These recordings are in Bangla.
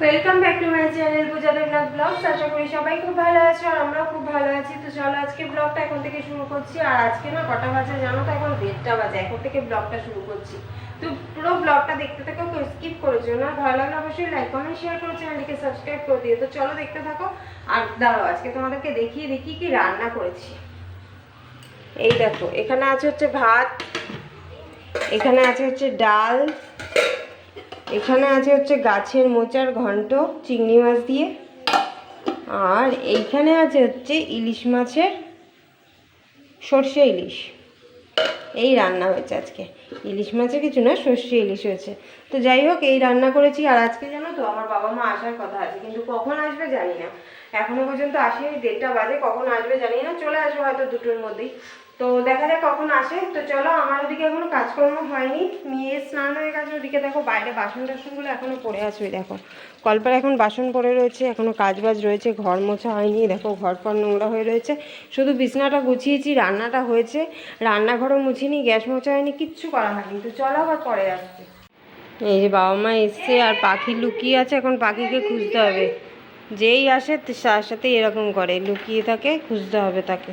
Welcome back to my channel Puja Debnath vlogs আশা করি সবাই খুব ভালো আছো আর আমরাও খুব ভালো আছি। তো চলো আজকে ব্লগটা এখন থেকে শুরু করছি। আর আজকে না কটা বাজে জানো তো? এখন দেড়টা বাজে। এখন থেকে ব্লগটা শুরু করছি। তো পুরো ব্লগটা দেখতে থাকো, কেউ স্কিপ করেছ না। ভালো লাগলে অবশ্যই লাইক কমেন্ট শেয়ার করে চ্যানেলটিকে সাবস্ক্রাইব করে দিও। তো চলো দেখতে থাকো। আর দাঁড়াও, আজকে তোমাদেরকে দেখিয়ে দেখি কি রান্না করেছি। এই দেখো, এখানে আছে হচ্ছে ভাত, এখানে আছে হচ্ছে ডাল এখানে আছে হচ্ছে গাছের মোচার ঘন্ট, চিংড়ি মাছ দিয়ে। আর এইখানে আছে হচ্ছে ইলিশ মাছের সর্ষে ইলিশ। এই রান্না হয়েছে আজকে। ইলিশ মাছের কিছু না, সর্ষে ইলিশ হয়েছে। তো যাই হোক, এই রান্না করেছি। আর আজকে জানো তো, আমার বাবা মা আসার কথা আছে। কিন্তু কখন আসবে জানি না। এখনও পর্যন্ত আসেনি দেড়টা বাজে। কখন আসবে জানি না। চলে আসবে হয়তো দুটোর মধ্যেই। তো দেখা যাক কখন আসে। তো চলো, আমার ওদিকে এখনও কাজকর্ম হয়নি। মেয়ে স্নান হয়ে ওদিকে দেখো বাইরে বাসন টাসনগুলো এখনও পড়ে আছে দেখো। কলপার এখন বাসন পড়ে রয়েছে, এখনও কাজ বাজ রয়েছে, ঘর মোছা হয়নি, দেখো ঘর ফর নোংরা হয়ে রয়েছে। শুধু বিছনাটা গুছিয়েছি, রান্নাটা হয়েছে, রান্নাঘরও মুছিনি, গ্যাস মোছা হয়নি, কিচ্ছু করা হয়নি। তো চলো আবার পরে আসছে। এই যে বাবা মা এসছে আর পাখি লুকিয়ে আছে, এখন পাখিকে খুঁজতে হবে। যেই আসে তার সাথে এরকম করে, লুকিয়ে থাকে, খুঁজতে হবে তাকে।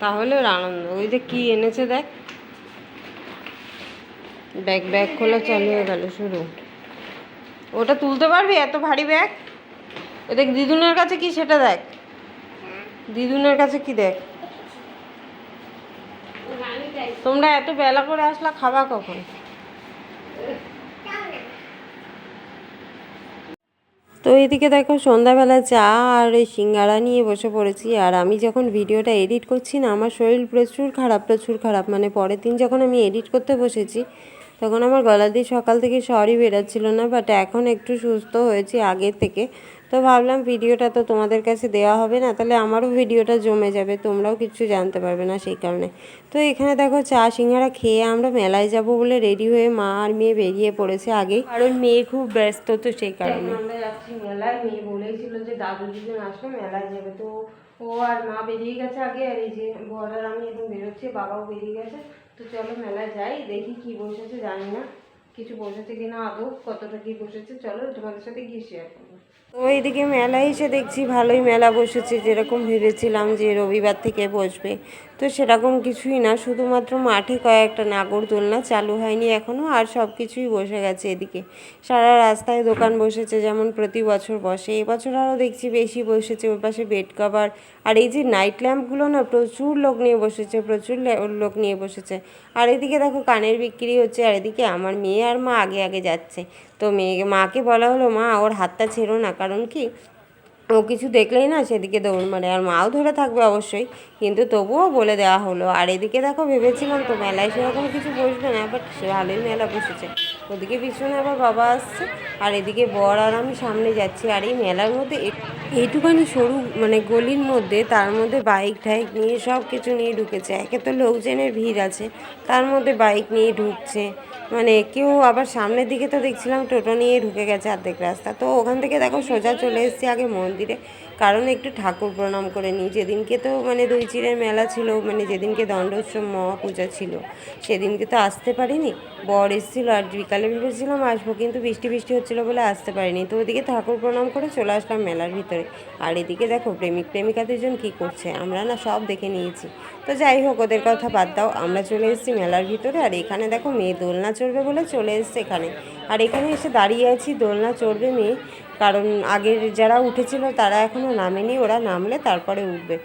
তাহলে ওর আনন্দ। ওই যে কি এনেছে দেখ ব্যাগ ব্যাগ খোলা, চালু হয়ে গেল শুরু। ওটা তুলতে পারবি? এত ভারী ব্যাগ? দেখ, দিদুনের কাছে কি সেটা দেখ। দিদুনের কাছে কি দেখ? তোমরা এত বেলা করে আসলা, খাবা কখন? তো এদিকে দেখো সন্ধ্যাবেলা চা আর এই সিঙ্গারা নিয়ে বসে পড়েছি। আর আমি যখন ভিডিওটা এডিট করছি না, আমার শরীর প্রচুর খারাপ প্রচুর খারাপ। মানে পরের দিন যখন আমি এডিট করতে বসেছি, তখন আমার গলা দিয়ে সকাল থেকে সরই বেরোচ্ছিলো না বাট এখন একটু সুস্থ হয়েছি আগের থেকে। তো ভাবলাম ভিডিওটা তো তোমাদের কাছে দেওয়া হবে না তাহলে আমারও ভিডিওটা জমে যাবে তোমরাও কিছু জানতে পারবে না সেই কারণে। তো এখানে দেখো চা সিঙ্গারা খেয়ে আমরা মেলায় যাব বলে রেডি হয়ে মা আর মেয়ে বেরিয়ে পড়েছে আগেই। কারণ মেয়ে খুব ব্যস্ত তো সেই কারণে। আমরা যাচ্ছি মেলায় মেয়ে বলেছিল যে দাদু দুজন আসলে মেলায় যাবে। তো ও আর মা বেরিয়ে গেছে আগে আর এই যে বর আর আমি এখন বেরোচ্ছি বাবাও বেরিয়ে গেছে। তো চলো মেলায় যাই দেখি কি বসেছে জানি না। কিছু বসেছে কিনা আদৌ কতটা কি বসেছে চলো তোমাদের সাথে গিয়ে শেয়ার তো এইদিকে মেলা এসে দেখছি ভালোই মেলা বসেছে। যেরকম ভেবেছিলাম যে রবিবার থেকে বসবে। তো সেরকম কিছুই না, শুধুমাত্র মাঠে কয়েকটা নাগরদোলনা চালু হয়নি এখনও আর সব কিছুই বসে গেছে এদিকে। সারা রাস্তায় দোকান বসেছে, যেমন প্রতি বছর বসে। এবছর আরও দেখছি বেশি বসেছে ওর পাশে বেড কভার। আর এই যে নাইট ল্যাম্পগুলো না, প্রচুর লোক নিয়ে বসেছে, প্রচুর লোক নিয়ে বসেছে। আর এদিকে দেখো কানের বিক্রি হচ্ছে, আর এদিকে আমার মেয়ে আর মা আগে আগে যাচ্ছে। তো মেয়ে, মাকে বলা হলো, মা, ওর হাতটা ছেড়ো না। কারণ কি? ও কিছু দেখলেই না সেদিকে দৌড় মারে। আর মাও ধরে থাকবে অবশ্যই, কিন্তু তবুও বলে দেওয়া হলো। আর এদিকে দেখো ভেবেছিলাম তো মেলায় সেরকম কিছু বসবে না বাট সে ভালোই মেলা বসেছে। ওদিকে পিছনে আবার বাবা আসছে, আর এদিকে বর আর আমি সামনে যাচ্ছি। আর এই মেলার মধ্যে এইটুখানি সরু মানে গলির মধ্যে, তার মধ্যে বাইক টাইক নিয়ে সব কিছু নিয়ে ঢুকেছে। একে তো লোকজনের ভিড় আছে, তার মধ্যে বাইক নিয়ে ঢুকছে। মানে কেউ আবার সামনের দিকে তো দেখছিলাম টোটো নিয়ে ঢুকে গেছে আর্ধেক রাস্তা। তো ওখান থেকে দেখো সোজা চলে এসেছি আগে মন্দিরে। কারণ একটু ঠাকুর প্রণাম করে নিই। যেদিনকে তো মানে দুই চিরের মেলা ছিল মানে যেদিনকে দণ্ডোৎসব, মহাপূজা ছিল, সেদিনকে তো আসতে পারিনি। বর এসেছিল আর বিকালে ভেবেছিলাম আসব, কিন্তু বৃষ্টি বৃষ্টি হচ্ছিল বলে আসতে পারিনি। তো ওদিকে ঠাকুর প্রণাম করে চলে আসলাম মেলার ভিতরে। আর এদিকে দেখো প্রেমিক প্রেমিকা দুজন কী করছে, আমরা না সব দেখে নিয়েছি। তো যাই হোক, ওদের কথা বাদ দাও, আমরা চলে এসেছি মেলার ভিতরে। আর এখানে দেখো মেয়ে দোলনা চড়বে বলে চলে এসছে এখানে। আর এখানে এসে দাঁড়িয়ে আছি, দোলনা চড়বে মেয়ে। কারণ আগের যারা উঠেছিল তারা এখনও নামেনি, ওরা নামলে তারপরে উঠবে।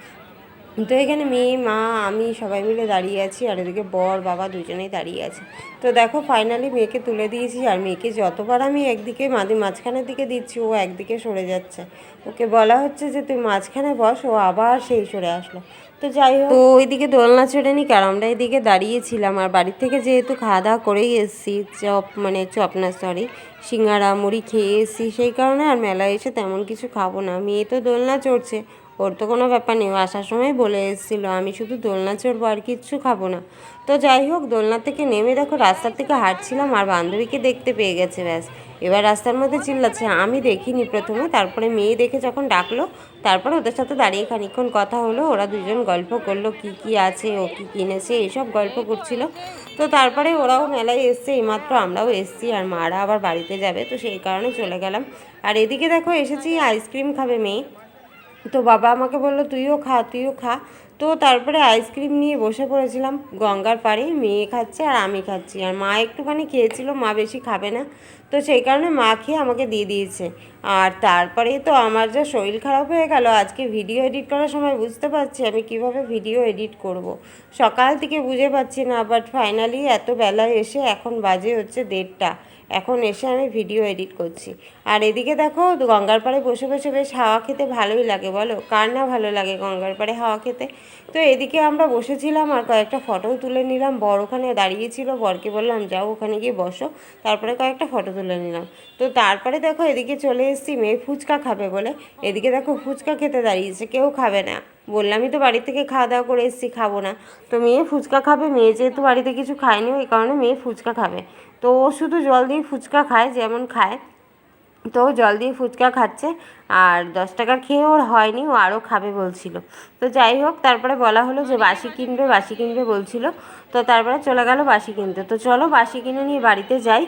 তো এখানে মেয়ে, মা, আমি সবাই মিলে দাঁড়িয়ে আছি আর এদিকে বর, বাবা দুজনেই দাঁড়িয়ে আছে। তো দেখো ফাইনালি মেয়েকে তুলে দিয়েছি আর মেয়েকে যতবার আমি একদিকে মাঝে মাঝখানের দিকে দিচ্ছি, ও একদিকে সরে যাচ্ছে। ওকে বলা হচ্ছে যে, তুই মাঝখানে বস, ও আবার সেই সরে আসলো। তো যাই হোক। তো ওইদিকে দোলনা নি কারণ আমরা এদিকে দাঁড়িয়েছিলাম। আর বাড়ির থেকে যেহেতু খাওয়া দাওয়া করেই এসেছি, চপ মানে চপ না সরি সিঙ্গারা, মুড়ি খেয়ে এসেছি, সেই কারণে আর মেলায় এসে তেমন কিছু খাব না। মেয়ে তো দোলনা চড়ছে ওর তো কোনো ব্যাপার নেই আসার সময় বলে এসেছিল, আমি শুধু দোলনা চড়বো আর কিচ্ছু খাব না। তো যাই হোক, দোলনা থেকে নেমে দেখো রাস্তার থেকে হাঁটছিলাম আর বান্ধবীকে দেখতে পেয়ে গেছে, ব্যাস। এবার রাস্তার মধ্যে চিল্লাচ্ছে, আমি দেখিনি প্রথমে, তারপরে মেয়ে দেখে যখন ডাকলো, তারপরে ওদের সাথে দাঁড়িয়ে খানিক্ষণ কথা হলো, ওরা দুজন গল্প করল, কি কি আছে, ও কি কিনেছে, এইসব গল্প করছিল। তো তারপরে ওরাও মেলায় এসছে, এইমাত্র আমরাও এসছি আর মারা আবার বাড়িতে যাবে, তো সেই কারণে চলে গেলাম। আর এদিকে দেখো এসেছি, আইসক্রিম খাবে মেয়ে। তো বাবা আমাকে বলল, তুইও খা তুইও খা। তো তারপরে আইসক্রিম নিয়ে বসে পড়েছিলাম, গঙ্গার পাড়ে, মেয়ে খাচ্ছে আর আমি খাচ্ছি। আর মা একটুখানি খেয়েছিল, মা বেশি খাবে না। তো সেই কারণে মা খেয়ে আমাকে দিয়ে দিয়েছে। আর তারপরে তো আমার যা শরীর খারাপ হয়ে গেল, আজকে ভিডিও এডিট করার সময় বুঝতে পারছি আমি কীভাবে ভিডিও এডিট করব। সকাল থেকে বুঝে পাচ্ছি না বাট ফাইনালি এত বেলায় এসে এখন বাজে হচ্ছে দেড়টা। এখন এসে আমি ভিডিও এডিট করছি। আর এদিকে দেখো, গঙ্গার পাড়ে বসে বসে বেশ হাওয়া খেতে ভালোই লাগে, বলো? কার না ভালো লাগে গঙ্গার পাড়ে হাওয়া খেতে? তো এদিকে আমরা বসেছিলাম আর কয়েকটা ফটোও তুলে নিলাম। বর ওখানে দাঁড়িয়েছিল বরকে বললাম, যাও ওখানে গিয়ে বসো। তারপরে কয়েকটা ফটো তুলে নিলাম। তো তারপরে দেখো এদিকে চলে এসেছি, মেয়ে ফুচকা খাবে বলে। এদিকে দেখো ফুচকা খেতে দাঁড়িয়েছে, কেউ খাবে না। বললামই তো বাড়ি থেকে খাওয়া দাওয়া করে এসেছি, খাব না। তো মেয়ে ফুচকা খাবে, মেয়ে যেহেতু বাড়িতে কিছু খায়নি, ওই কারণে মেয়ে ফুচকা খাবে। তো ও শুধু জল দিয়ে ফুচকা খায়, যেমন খায়। তো জল দিয়ে ফুচকা খাচ্ছে। আর দশ টাকার খেয়ে ওর হয়নি, ও আরও খাবে বলছিল। তো যাই হোক, তারপরে বলা হলো যে বাসি কিনবে বাসি কিনবে বলছিল। তো তারপরে চলে গেল বাসি কিনতে। তো চলো বাসি কিনে নিয়ে বাড়িতে যাই।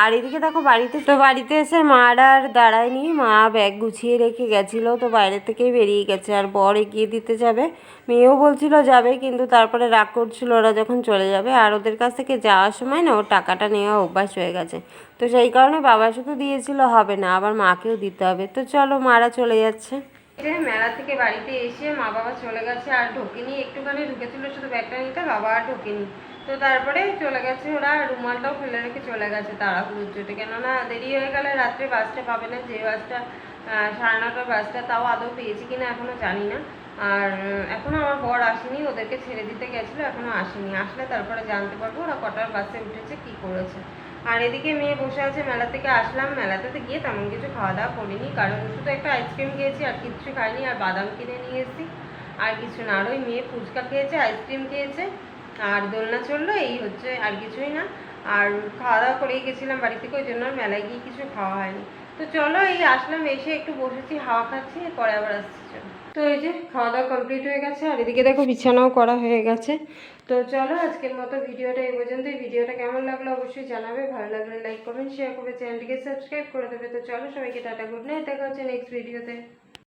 আর এদিকে দেখো বাড়িতে, তো বাড়িতে এসে মার আর দাঁড়ায়নি। মা ব্যাগ গুছিয়ে রেখে গেছিল, তো বাইরে থেকেই বেরিয়ে গেছে। আর বর এগিয়ে দিতে যাবে। মেয়েও বলছিল যাবে, কিন্তু তারপরে রাগ করছিল ওরা যখন চলে যাবে। আর ওদের কাছ থেকে যাওয়ার সময় না, ওর টাকাটা নেওয়া অভ্যাস হয়ে গেছে। তো সেই কারণে বাবা শুধু দিয়েছিল, হবে না, আবার মাকেও দিতে হবে। তো চলো মারা চলে যাচ্ছে। মেলা থেকে বাড়িতে এসে মা বাবা চলে গেছে আর ঢোকেনি, একটুখানি ঢুকেছিল শুধু ব্যাগটা নিতে, বাবা আর ঢোকেনি। তো তারপরে চলে গেছে ওরা রুমালটাও ফেলে রেখে চলে গেছে তাড়াহুড়োর চোটে কেননা দেরি হয়ে গেলে রাত্রে বাসটা পাবে না, যে বাসটা সাড়ে নটার বাসটা, তাও আদৌ পেয়েছি কিনা এখনও জানি না। আর এখনও আমার বর আসেনি, ওদেরকে ছেড়ে দিতে গেছিল এখনও আসেনি। আসলে তারপরে জানতে পারব ওরা কটার বাসে উঠেছে, কি করেছে। আর এদিকে মেয়ে বসে আছে, মেলা থেকে আসলাম। মেলাতে গিয়ে তেমন কিছু খাওয়া দাওয়া করিনি, কারণ শুধু একটা আইসক্রিম খেয়েছি, আর কিচ্ছু খাইনি, আর বাদাম কিনে নিয়ে এসেছি। আর কিছু না, আর ওই মেয়ে ফুচকা খেয়েছে, আইসক্রিম খেয়েছে, আর দোলনা চলল, এই হচ্ছে আর কিছুই না। আর খাওয়া দাওয়া করেই গেছিলাম বাড়ি থেকে, ওই জন্য মেলায় গিয়ে কিছু খাওয়া হয়নি। তো চলো, এই আসলাম, এসে একটু বসেছি, হাওয়া খাচ্ছি, পরে আবার আসছি, চলো। তো এই যে খাওয়া দাওয়া কমপ্লিট হয়ে গেছে, আর এদিকে দেখো বিছানাও করা হয়ে গেছে। তো চলো, আজকের মতো ভিডিওটা এই পর্যন্ত। এই ভিডিওটা কেমন লাগল অবশ্যই জানাবে, ভালো লাগলে লাইক করবেন শেয়ার করবে, চ্যানেলটিকে সাবস্ক্রাইব করে দেবে। তো চলো, সবাইকে টাটা গুড নাইট দেখা হচ্ছে নেক্সট ভিডিওতে